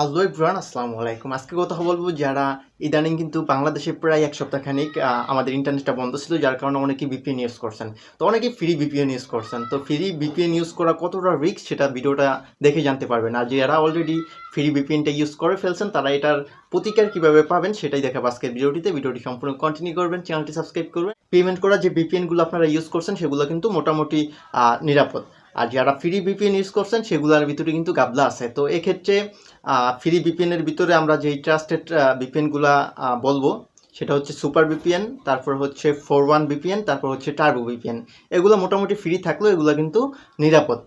Hello Ibran আসসালামু আলাইকুম। আজকে কথা বলব যারা ইদানিং কিন্তু বাংলাদেশে প্রায় এক সপ্তাহ খানিক আমাদের ইন্টারনেটটা বন্ধ ছিল, যার কারণে অনেকেই বিপিএন ইউজ করছেন। তো অনেকে ফ্রি বিপিএন ইউজ করছেন। তো ফ্রি বিপিএন ইউজ করা কতটা রিস্ক সেটা ভিডিওটা দেখে জানতে পারবেন। আর যারা অলরেডি ফ্রি বিপিএনটা ইউজ করে ফেলছেন, তারা এটার প্রতিকার কীভাবে পাবেন সেটাই দেখাবো আজকের ভিডিওটিতে। ভিডিওটি সম্পূর্ণ কন্টিনিউ করবেন চ্যানেলটি সাবস্ক্রাইব করবেন। পেমেন্ট করা যে বিপিএনগুলো আপনারা ইউজ করছেন, সেগুলো কিন্তু মোটামুটি নিরাপদ। আর যারা ফ্রি বিপিএন ইউজ করছেন, সেগুলোর ভিতরে কিন্তু গাবলা আছে। তো এক্ষেত্রে ফ্রি বিপিএনের ভিতরে আমরা যেই ট্রাস্টেড বিপিএনগুলা বলব, সেটা হচ্ছে সুপার বিপিএন তারপর হচ্ছে ফোর ওয়ান বিপিএন তারপর হচ্ছে টার্বো বিপিএন এগুলো মোটামুটি ফ্রি থাকলেও এগুলো কিন্তু নিরাপদ।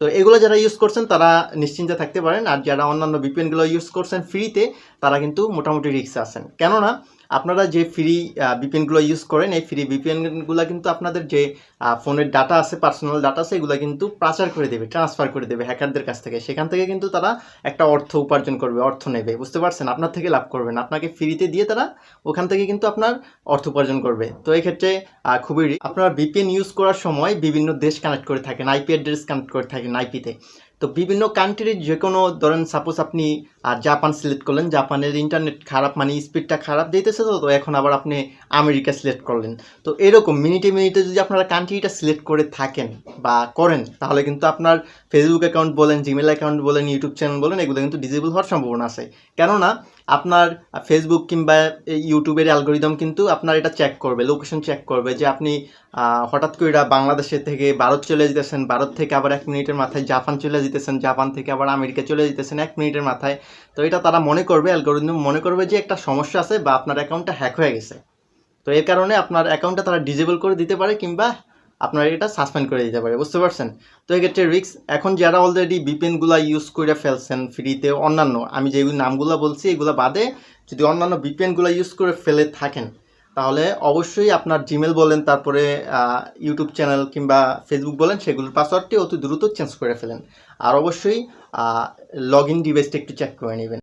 তো এগুলো যারা ইউজ করছেন, তারা নিশ্চিন্তে থাকতে পারেন। আর যারা অন্যান্য বিপিএনগুলো ইউজ করছেন ফ্রিতে তারা কিন্তু মোটামুটি রিক্স আছেন। কেননা আপনারা যে ফ্রি বিপিএনগুলো ইউজ করেন, এই ফ্রি বিপিএনগুলো কিন্তু আপনাদের যে ফোনের ডাটা আছে পার্সোনাল ডাটা আছে, এগুলো কিন্তু পাচার করে দেবে ট্রান্সফার করে দেবে হ্যাকারদের কাছ থেকে। সেখান থেকে কিন্তু তারা একটা অর্থ উপার্জন করবে, অর্থ নেবে, বুঝতে পারছেন? আপনার থেকে লাভ করবেন আপনাকে ফ্রিতে দিয়ে তারা ওখান থেকে কিন্তু আপনার অর্থ উপার্জন করবে। তো এই ক্ষেত্রে খুবই আপনারা বিপিএন ইউজ করার সময় বিভিন্ন দেশ কানেক্ট করে থাকেন আইপি অ্যাড্রেস কানেক্ট করে থাকেন আইপিতে তো। বিভিন্ন কান্ট্রির যে কোনো ধরেন সাপোজ আপনি আহ, জাপান সিলেক্ট করলেন। জাপানের ইন্টারনেট খারাপ মানে স্পিডটা খারাপ দিতেছে তো তো এখন আবার আপনি আমেরিকা সিলেক্ট করলেন। তো এরকম মিনিটে মিনিটে যদি আপনারা কান্ট্রিটা সিলেক্ট করে থাকেন বা করেন তাহলে কিন্তু আপনার ফেসবুক অ্যাকাউন্ট বলেন জিমেল অ্যাকাউন্ট বলেন ইউটিউব চ্যানেল বলেন এগুলো কিন্তু ডিজেবল হওয়ার সম্ভাবনা আছে। কেননা আপনার ফেসবুক কিংবা ইউটিউবের অ্যালগোরিদম কিন্তু আপনার এটা চেক করবে লোকেশন চেক করবে যে আপনি হঠাৎ করে এটা বাংলাদেশের থেকে ভারত চলে যেতেছেন ভারত থেকে আবার এক মিনিটের মাথায় জাপান চলে যেতেছেন জাপান থেকে আবার আমেরিকা চলে যেতেছেন এক মিনিটের মাথায় তো এটা তারা মনে করবে অ্যালগোরিদম মনে করবে যে একটা সমস্যা আছে বা আপনার অ্যাকাউন্টটা হ্যাক হয়ে গেছে। তো এর কারণে আপনার অ্যাকাউন্টটা তারা ডিজেবল করে দিতে পারে কিংবা আপনার এটা সাসপেন্ড করে দিতে পারে, বুঝতে পারছেন? তো এক্ষেত্রে রিক্স এখন যারা অলরেডি বিপিএনগুলো ইউজ করে ফেলছেন ফ্রিতে অন্যান্য, আমি যেগুলো নামগুলো বলছি, এগুলো বাদে যদি অন্যান্য বিপিএনগুলো ইউজ করে ফেলে থাকেন তাহলে অবশ্যই আপনার জিমেল বলেন, তারপরে ইউটিউব চ্যানেল কিংবা ফেসবুক বলেন, সেগুলোর পাসওয়ার্ডটি অতি দ্রুত চেঞ্জ করে ফেলেন। আর অবশ্যই লগ ইন ডিভাইসটা একটু চেক করে নেবেন।